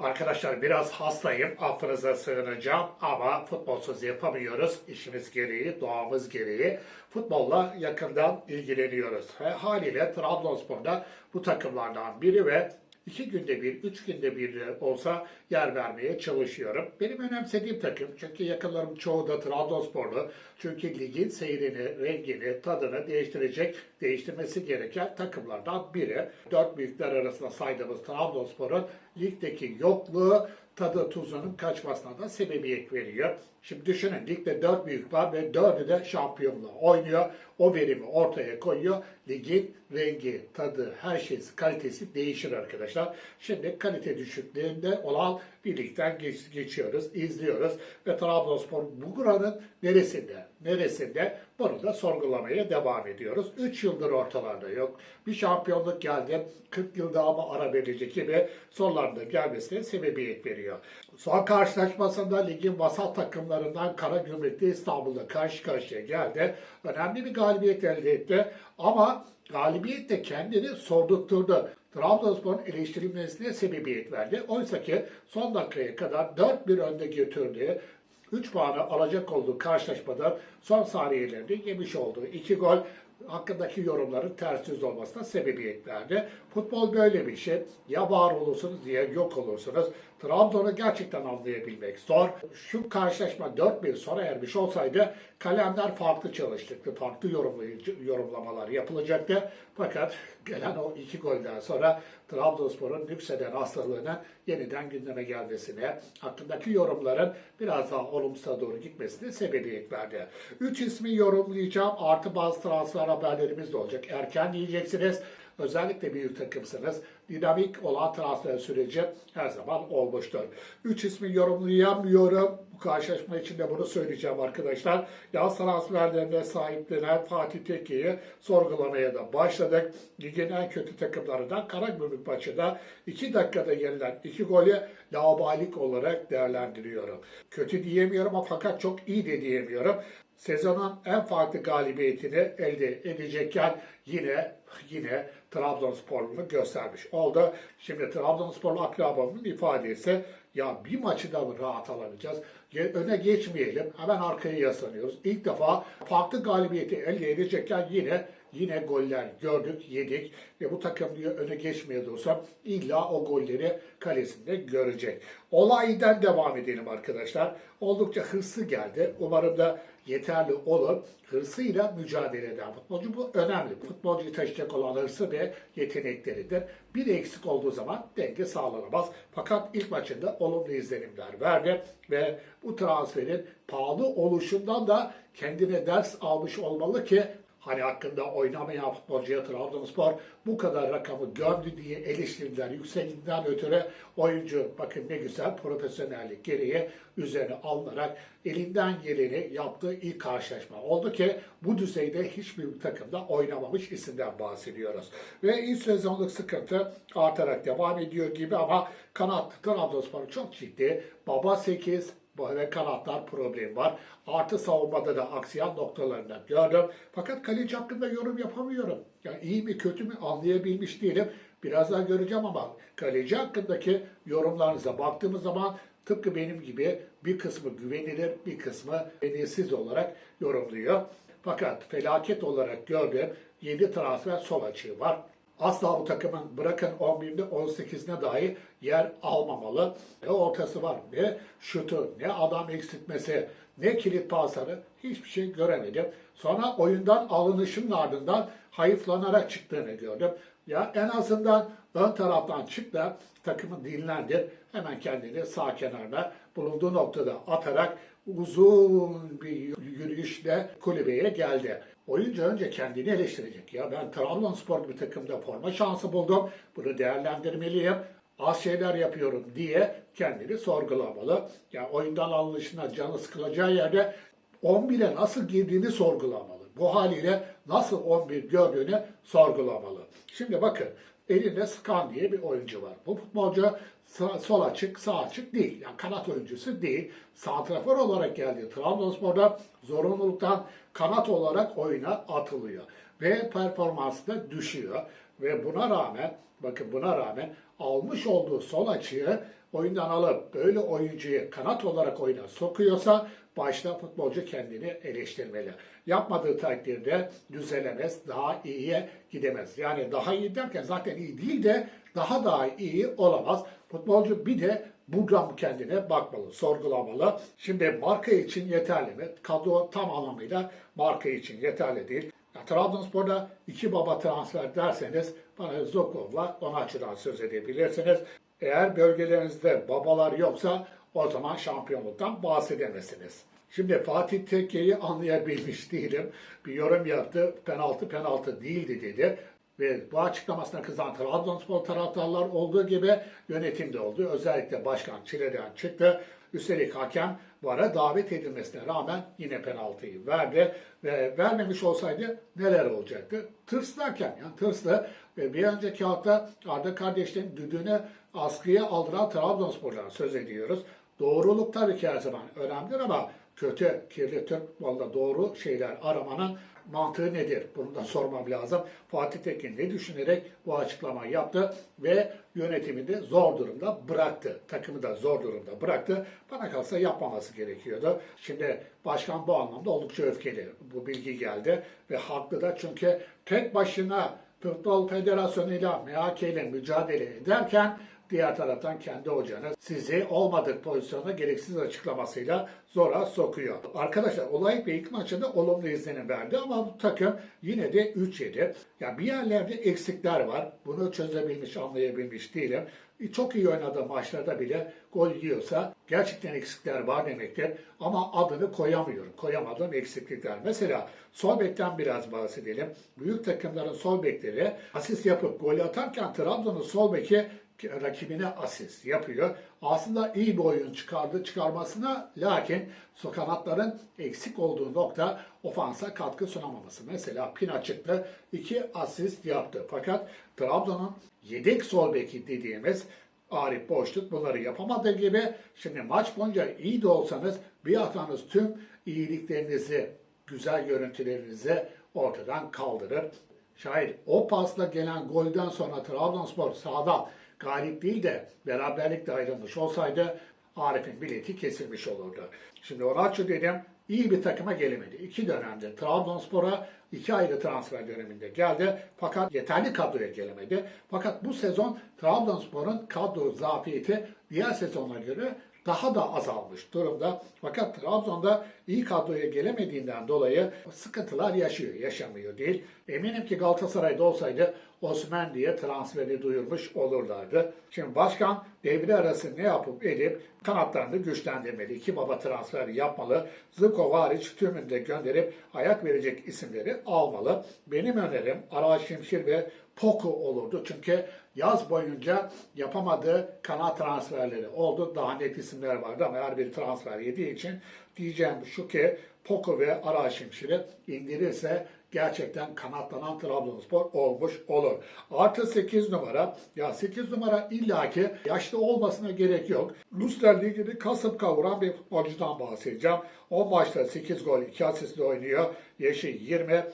Arkadaşlar biraz hastayım, affınıza sığınacağım ama futbolsuz yapamıyoruz. İşimiz gereği, doğamız gereği futbolla yakından ilgileniyoruz. Ve haliyle Trabzonspor'da bu takımlardan biri ve iki günde bir, üç günde bir olsa yer vermeye çalışıyorum. Benim önemsediğim takım, çünkü yakınlarım çoğu da Trabzonsporlu. Çünkü ligin seyrini, rengini, tadını değiştirecek, değiştirmesi gereken takımlardan biri. Dört büyükler arasında saydığımız Trabzonspor'un ligdeki yokluğu tadı tuzunun kaçmasına da sebebiyet veriyor. Şimdi düşünün ligde dört büyük var ve dördü de şampiyonluğa oynuyor. O verimi ortaya koyuyor. Ligin rengi, tadı, her şeysi, kalitesi değişir arkadaşlar. Şimdi kalite düşüklüğünde olan bir ligden geç- geçiyoruz, izliyoruz. Ve Trabzonspor bu buranın neresinde, neresinde bunu da sorgulamaya devam ediyoruz. 3 yıldır ortalarda yok. Bir şampiyonluk geldi. 40 yılda ama ara verecek gibi sonlarında gelmesine sebebiyet veriyor. Son karşılaşmasında ligin vasat takımlarından Karagümrük'te İstanbul'da karşı karşıya geldi. Önemli bir galibiyet elde etti. Ama galibiyet de kendini sordurtturdu. Trabzonspor'un eleştirilmesine sebebiyet verdi. Oysa ki son dakikaya kadar 4-1 önde götürdüğü 3 puanı alacak olduğu karşılaşmada son saniyelerinde yemiş olduğu 2 gol hakkındaki yorumların ters yüz olmasına sebebiyet verdi. Futbol böyle bir şey. Ya var olursunuz ya yok olursunuz. Trabzon'u gerçekten anlayabilmek zor. Şu karşılaşma 4-1 sona ermiş olsaydı kalemler farklı çalışacaktı. Farklı yorumlamalar yapılacaktı. Fakat gelen o iki golden sonra Trabzonspor'un yükselen hastalığının yeniden gündeme gelmesine, hakkındaki yorumların biraz daha olumsuza doğru gitmesine sebebiyet verdi. Üç ismi yorumlayacağım. Artı bazı transfer haberlerimiz de olacak. Erken diyeceksiniz. Özellikle büyük takımsınız. Dinamik olan transfer süreci her zaman olmuştur. Üç ismi yorumlayamıyorum. Bu karşılaşma için de bunu söyleyeceğim arkadaşlar. Yaz transferlerine sahiplenen Fatih Tekke'yi sorgulamaya da başladık. Ligin en kötü takımlarından Karagümrük maçında 2 dakikada yenilen 2 golü laubalik olarak değerlendiriyorum. Kötü diyemiyorum ama fakat çok iyi de diyemiyorum sezonun en farklı galibiyetini elde edecekken yine yine Trabzonspor'unu göstermiş oldu. Şimdi Trabzonsporlu akrabamın ifadesi ya bir maçı da rahat alamayacağız? Öne geçmeyelim. Hemen arkaya yaslanıyoruz. İlk defa farklı galibiyeti elde edecekken yine yine goller gördük, yedik ve bu takım diyor öne geçmeye dursa illa o golleri kalesinde görecek. Olaydan devam edelim arkadaşlar. Oldukça hırslı geldi. Umarım da yeterli olur. Hırsıyla mücadele eden futbolcu bu önemli. Futbolcuyu taşıyacak olan hırsı ve yetenekleridir. Bir eksik olduğu zaman denge sağlanamaz. Fakat ilk maçında olumlu izlenimler verdi ve bu transferin pahalı oluşundan da kendine ders almış olmalı ki Hani hakkında oynamayan futbolcuya Trabzonspor bu kadar rakamı gömdü diye eleştiriler yükseldiğinden ötürü oyuncu bakın ne güzel profesyonellik gereği üzerine alınarak elinden geleni yaptığı ilk karşılaşma oldu ki bu düzeyde hiçbir takımda oynamamış isimden bahsediyoruz. Ve ilk sezonluk sıkıntı artarak devam ediyor gibi ama kanat Trabzonspor çok ciddi. Baba 8, ve kanatlar problemi var. Artı savunmada da aksiyon noktalarında gördüm. Fakat kaleci hakkında yorum yapamıyorum. Yani iyi mi kötü mü anlayabilmiş değilim. Biraz daha göreceğim ama kaleci hakkındaki yorumlarınıza baktığımız zaman tıpkı benim gibi bir kısmı güvenilir, bir kısmı güvenilsiz olarak yorumluyor. Fakat felaket olarak gördüğüm 7 transfer sol açığı var. Asla bu takımın bırakın 11'de 18'ine dahi yer almamalı. Ne ortası var, ne şutu, ne adam eksiltmesi, ne kilit pasları hiçbir şey göremedim. Sonra oyundan alınışının ardından hayıflanarak çıktığını gördüm. Ya en azından ön taraftan çık da takımı dinlendir. Hemen kendini sağ kenarına bulunduğu noktada atarak uzun bir yürüyüşle kulübeye geldi. Oyuncu önce kendini eleştirecek. Ya ben Trabzonspor bir takımda forma şansı buldum. Bunu değerlendirmeliyim. Az şeyler yapıyorum diye kendini sorgulamalı. Ya oyundan alınışına canı sıkılacağı yerde 11'e nasıl girdiğini sorgulamalı. Bu haliyle nasıl 11 gördüğünü sorgulamalı. Şimdi bakın elinde Skan diye bir oyuncu var. Bu futbolcu sol açık, sağ açık değil. Yani kanat oyuncusu değil. Santrafor olarak geldi. Trabzonspor'da zorunluluktan kanat olarak oyuna atılıyor. Ve performansı da düşüyor. Ve buna rağmen, bakın buna rağmen almış olduğu sol açığı oyundan alıp böyle oyuncuyu kanat olarak oyuna sokuyorsa başta futbolcu kendini eleştirmeli. Yapmadığı takdirde düzelemez, daha iyiye gidemez. Yani daha iyi derken zaten iyi değil de daha daha iyi olamaz. Futbolcu bir de buradan kendine bakmalı, sorgulamalı. Şimdi marka için yeterli mi? Kadro tam anlamıyla marka için yeterli değil. Ya, Trabzonspor'da iki baba transfer derseniz bana Zokov'la Onaçı'dan söz edebilirsiniz. Eğer bölgelerinizde babalar yoksa o zaman şampiyonluktan bahsedemezsiniz. Şimdi Fatih Tekke'yi anlayabilmiş değilim. Bir yorum yaptı. Penaltı penaltı değildi dedi. Ve bu açıklamasına kızan Trabzonspor taraftarlar olduğu gibi yönetimde oldu. Özellikle başkan Çile'den çıktı. Üstelik hakem VAR'a davet edilmesine rağmen yine penaltıyı verdi. Ve vermemiş olsaydı neler olacaktı? Tırslı hakem yani tırslı. Ve bir önceki hafta Arda kardeşlerin düdüğünü askıya aldıran Trabzonspor'dan söz ediyoruz. Doğruluk tabii ki her zaman önemlidir ama kötü, kirli Türk futbolda doğru şeyler aramanın mantığı nedir? Bunu da sormam lazım. Fatih Tekin ne düşünerek bu açıklamayı yaptı ve yönetimi de zor durumda bıraktı. Takımı da zor durumda bıraktı. Bana kalsa yapmaması gerekiyordu. Şimdi başkan bu anlamda oldukça öfkeli. Bu bilgi geldi ve haklı da çünkü tek başına Futbol Federasyonu ile MHK ile mücadele ederken diğer taraftan kendi hocanız sizi olmadık pozisyona gereksiz açıklamasıyla zora sokuyor. Arkadaşlar olay bir ilk maçında olumlu izlenim verdi ama bu takım yine de 3-7. Ya bir yerlerde eksikler var. Bunu çözebilmiş, anlayabilmiş değilim. Çok iyi oynadığı maçlarda bile gol yiyorsa gerçekten eksikler var demektir. Ama adını koyamıyorum. Koyamadığım eksiklikler. Mesela sol bekten biraz bahsedelim. Büyük takımların sol bekleri asist yapıp gol atarken Trabzon'un sol beki rakibine asist yapıyor. Aslında iyi bir oyun çıkardı çıkarmasına lakin kanatların eksik olduğu nokta ofansa katkı sunamaması. Mesela Pina çıktı iki asist yaptı. Fakat Trabzon'un yedek sol beki dediğimiz Arif Boşluk bunları yapamadığı gibi şimdi maç boyunca iyi de olsanız bir hatanız tüm iyiliklerinizi, güzel görüntülerinizi ortadan kaldırır. Şayet o pasla gelen golden sonra Trabzonspor sağdan galip değil de beraberlikle ayrılmış olsaydı Arif'in bileti kesilmiş olurdu. Şimdi Onaçu dedim iyi bir takıma gelemedi. İki dönemde Trabzonspor'a iki ayrı transfer döneminde geldi. Fakat yeterli kadroya gelemedi. Fakat bu sezon Trabzonspor'un kadro zafiyeti diğer sezonlara göre daha da azalmış durumda. Fakat Trabzon'da iyi kadroya gelemediğinden dolayı sıkıntılar yaşıyor, yaşamıyor değil. Eminim ki Galatasaray'da olsaydı Osman diye transferi duyurmuş olurlardı. Şimdi başkan devre arası ne yapıp edip kanatlarını güçlendirmeli. İki baba transferi yapmalı. Zıko hariç tümünde gönderip ayak verecek isimleri almalı. Benim önerim Ara Şimşir ve Poku olurdu. Çünkü yaz boyunca yapamadığı kanat transferleri oldu. Daha net isimler vardı ama her bir transfer yediği için diyeceğim şu ki Poku ve Ara Şimşir'i indirirse gerçekten kanatlanan Trabzonspor olmuş olur. Artı 8 numara. Ya 8 numara illaki yaşlı olmasına gerek yok. Lusler Ligi'ni kasıp kavuran bir futbolcudan bahsedeceğim. 10 maçta 8 gol 2 asistle oynuyor. Yaşı 20.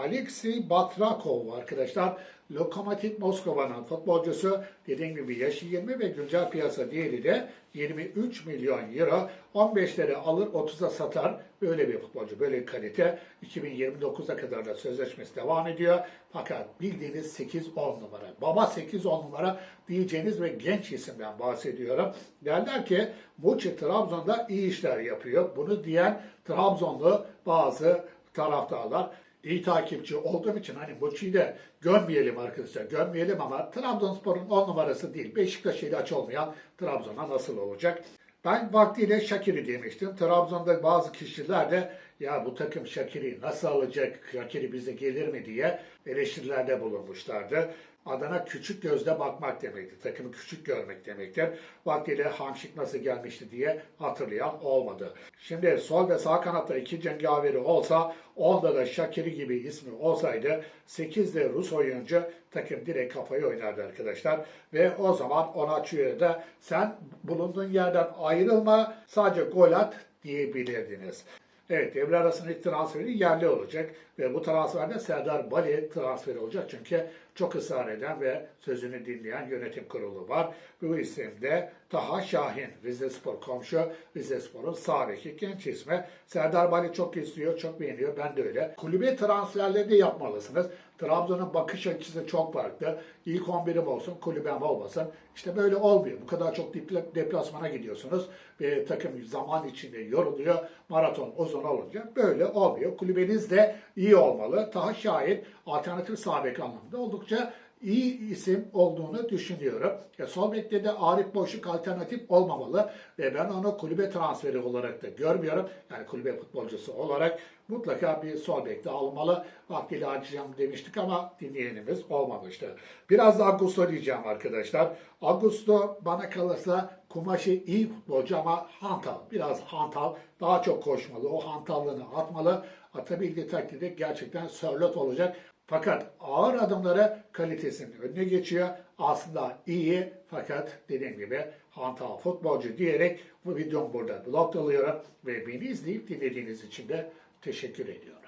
Alexey Batrakov arkadaşlar. Lokomotiv Moskova'nın futbolcusu dediğim gibi yaşı 20 ve güncel piyasa değeri de 23 milyon euro. 15'leri alır 30'a satar. Böyle bir futbolcu, böyle bir kalite. 2029'a kadar da sözleşmesi devam ediyor. Fakat bildiğiniz 8-10 numara. Baba 8-10 numara diyeceğiniz ve genç isimden bahsediyorum. Derler ki Muçi Trabzon'da iyi işler yapıyor. Bunu diyen Trabzonlu bazı taraftarlar iyi takipçi olduğum için hani Muçi'yi de gömmeyelim arkadaşlar. Gömmeyelim ama Trabzonspor'un 10 numarası değil. Beşiktaş ile aç olmayan Trabzon'a nasıl olacak? Ben vaktiyle Şakir'i demiştim. Trabzon'da bazı kişiler de ya bu takım Şakir'i nasıl alacak, Şakir'i bize gelir mi diye eleştirilerde bulunmuşlardı. Adana küçük gözle bakmak demektir. Takımı küçük görmek demektir. Vaktiyle Hamşik nasıl gelmişti diye hatırlayan olmadı. Şimdi sol ve sağ kanatta iki cengaveri olsa onda da Şakiri gibi ismi olsaydı 8 de Rus oyuncu takım direkt kafayı oynardı arkadaşlar. Ve o zaman Onaçu'ya da sen bulunduğun yerden ayrılma sadece gol at diyebilirdiniz. Evet devre arasının ilk transferi yerli olacak ve bu transferde Serdar Bali transferi olacak. Çünkü çok ısrar eden ve sözünü dinleyen yönetim kurulu var. Bu isimde Taha Şahin, Rize Spor komşu, Rize Spor'un sağ beki genç ismi. Serdar Bali çok istiyor, çok beğeniyor. Ben de öyle. Kulübe transferleri de yapmalısınız. Trabzon'un bakış açısı çok farklı. İlk 11'im olsun, kulübem olmasın. İşte böyle olmuyor. Bu kadar çok deplasmana gidiyorsunuz. Ve takım zaman içinde yoruluyor. Maraton uzun olunca böyle olmuyor. Kulübeniz de iyi olmalı. Taha Şahin alternatif sağ bek anlamında oldukça iyi isim olduğunu düşünüyorum. Ya sol bekte de Arif Boşluk alternatif olmamalı ve ben onu kulübe transferi olarak da görmüyorum. Yani kulübe futbolcusu olarak mutlaka bir sol bekte alınmalı. Vaktiyle açacağım demiştik ama dinleyenimiz olmamıştı. Biraz da Augusto diyeceğim arkadaşlar. Augusto bana kalırsa kumaşı iyi futbolcu ama hantal. Biraz hantal. Daha çok koşmalı. O hantallığını atmalı. Atabildiği takdirde gerçekten sörlot olacak. Fakat ağır adımları kalitesinin önüne geçiyor. Aslında iyi fakat dediğim gibi hantal futbolcu diyerek bu videomu burada bloktalıyorum ve beni izleyip dinlediğiniz için de teşekkür ediyorum.